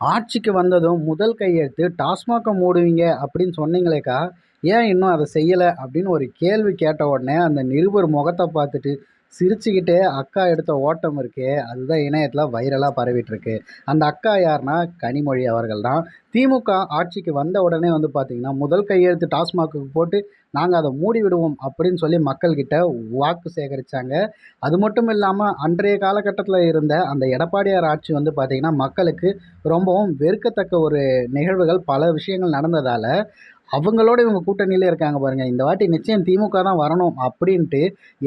ஆட்சிக்கு வந்ததும் முதல் கையெழுத்து டாஸ்மாகை மூடுவீங்க அப்படின்னு சொன்னீங்களேக்கா ஏன் இன்னும் அதை செய்யலை அப்படின்னு ஒரு கேள்வி கேட்ட உடனே அந்த நிருபர் முகத்தை பார்த்துட்டு சிரிச்சுக்கிட்டே அக்கா எடுத்த ஓட்டம் இருக்கே அதுதான் இணையத்தில் வைரலாக பரவிட்டு இருக்கு அந்த அக்கா யாருன்னா கனிமொழி அவர்கள் தான் திமுக ஆட்சிக்கு வந்த உடனே வந்து பார்த்திங்கன்னா முதல் கையெழுத்து டாஸ்மாகுக்கு போட்டு நாங்கள் அதை மூடி விடுவோம் அப்படின்னு சொல்லி மக்கள்கிட்ட வாக்கு சேகரித்தாங்க அது மட்டும் இல்லாமல் அன்றைய காலகட்டத்தில் இருந்த அந்த எடப்பாடியார் ஆட்சி வந்து பார்த்திங்கன்னா மக்களுக்கு ரொம்பவும் வெறுக்கத்தக்க ஒரு நிகழ்வுகள் பல விஷயங்கள் நடந்ததால் அவங்களோட இவங்க கூட்டணியிலே இருக்காங்க பாருங்கள் இந்த வாட்டி நிச்சயம் திமுக தான் வரணும் அப்படின்ட்டு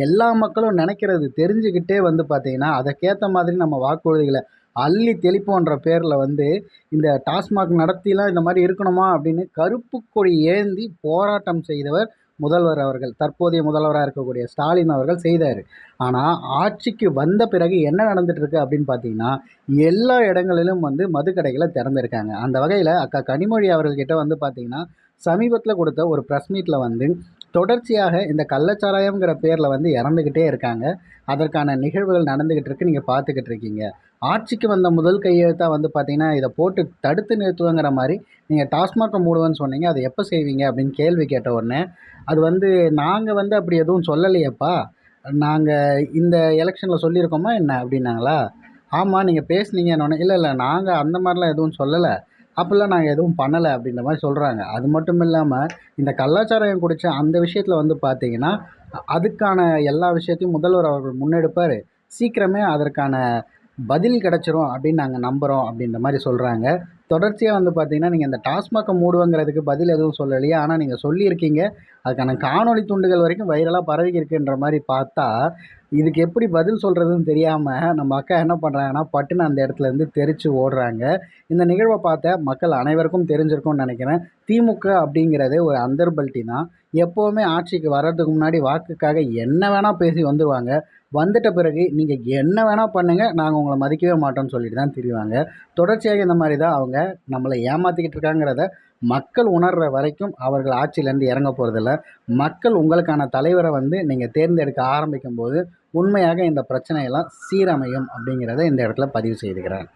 எல்லா மக்களும் நினைக்கிறது தெரிஞ்சுக்கிட்டே வந்து பார்த்திங்கன்னா அதற்கேற்ற மாதிரி நம்ம வாக்குறுதிகளை அள்ளி தெளிப்போன்ற பேரில் வந்து இந்த டாஸ்மாக் நடத்திலாம் இந்த மாதிரி இருக்கணுமா அப்படின்னு கருப்பு கொடி ஏந்தி போராட்டம் செய்தவர் முதல்வர் அவர்கள் தற்போதைய முதல்வராக இருக்கக்கூடிய ஸ்டாலின் அவர்கள் செய்தார். ஆனால் ஆட்சிக்கு வந்த பிறகு என்ன நடந்துகிட்ருக்கு அப்படின்னு பார்த்தீங்கன்னா எல்லா இடங்களிலும் வந்து மதுக்கடைகளை திறந்திருக்காங்க. அந்த வகையில் அக்கா கனிமொழி அவர்கள்கிட்ட வந்து பார்த்திங்கன்னா சமீபத்தில் கொடுத்த ஒரு ப்ரெஸ் மீட்டில் வந்து தொடர்ச்சியாக இந்த கள்ளச்சாராயம்ங்கிற பேரில் வந்து இறந்துக்கிட்டே இருக்காங்க. அதற்கான நிகழ்வுகள் நடந்துக்கிட்டு இருக்கு. நீங்கள் பார்த்துக்கிட்டு இருக்கீங்க. ஆட்சிக்கு வந்த முதல் கையெழுத்தாக வந்து பார்த்தீங்கன்னா இதை போட்டு தடுத்து நிறுத்துவங்கிற மாதிரி நீங்கள் டாஸ்மாக மூடுவேன்னு சொன்னீங்க. அதை எப்போ செய்வீங்க? அப்படின்னு கேள்வி கேட்ட உடனே அது வந்து நாங்கள் வந்து அப்படி எதுவும் சொல்லலையேப்பா. நாங்கள் இந்த எலெக்ஷனில் சொல்லியிருக்கோமா என்ன? அப்படின்னாங்களா? ஆமாம் நீங்கள் பேசுனீங்கன்னு இல்லை இல்லை நாங்கள் அந்த மாதிரிலாம் எதுவும் சொல்லலை. அப்படிலாம் நாங்கள் எதுவும் பண்ணலை அப்படின்ற மாதிரி சொல்கிறாங்க அது மட்டும் இல்லாமல் இந்த கலாச்சாரம் குடித்த அந்த விஷயத்தில் வந்து பார்த்தீங்கன்னா அதுக்கான எல்லா விஷயத்தையும் முதல்வர் அவர்கள் முன்னெடுப்பார். சீக்கிரமே அதற்கான பதில் கிடச்சிரும் அப்படின்னு நாங்கள் நம்புகிறோம் அப்படின்ற மாதிரி சொல்கிறாங்க தொடர்ச்சியாக வந்து பார்த்தீங்கன்னா நீங்கள் இந்த டாஸ்மாகை மூடுவங்கிறதுக்கு பதில் எதுவும் சொல்லலையே ஆனால் நீங்கள் சொல்லியிருக்கீங்க. அதுக்கான காணொளி துண்டுகள் வரைக்கும் வைரலாக பரவி இருக்குன்ற மாதிரி பார்த்தா இதுக்கு எப்படி பதில் சொல்கிறதுன்னு தெரியாமல் நம்ம அக்கா என்ன பண்ணுறாங்கன்னா பட்டுன்னு அந்த இடத்துலேருந்து தெரித்து ஓடுறாங்க. இந்த நிகழ்வை பார்த்த மக்கள் அனைவருக்கும் தெரிஞ்சிருக்கும்னு நினைக்கிறேன். திமுக அப்படிங்கிறது ஒரு அந்தர்பல்ட்டி தான். எப்போவுமே ஆட்சிக்கு வர்றதுக்கு முன்னாடி வாக்குக்காக என்ன வேணால் பேசி வந்துடுவாங்க வந்துட்ட பிறகு நீங்கள் என்ன வேணால் பண்ணுங்கள் நாங்கள் உங்களை மதிக்கவே மாட்டோம்னு சொல்லிட்டு தான் தெரியுவாங்க தொடர்ச்சியாக இந்த மாதிரி தான் அவங்க நம்மளை ஏமாற்றிக்கிட்டு இருக்காங்கிறத மக்கள் உணர்கிற வரைக்கும் அவர்கள் ஆட்சியிலேருந்து இறங்க போகிறதில்ல மக்கள் உங்களுக்கான தலைவரை வந்து நீங்கள் தேர்ந்தெடுக்க ஆரம்பிக்கும் போது உண்மையாக இந்த பிரச்சனையெல்லாம் சீரமையும் அப்படிங்கிறத இந்த இடத்துல பதிவு செய்துக்கிறேன்.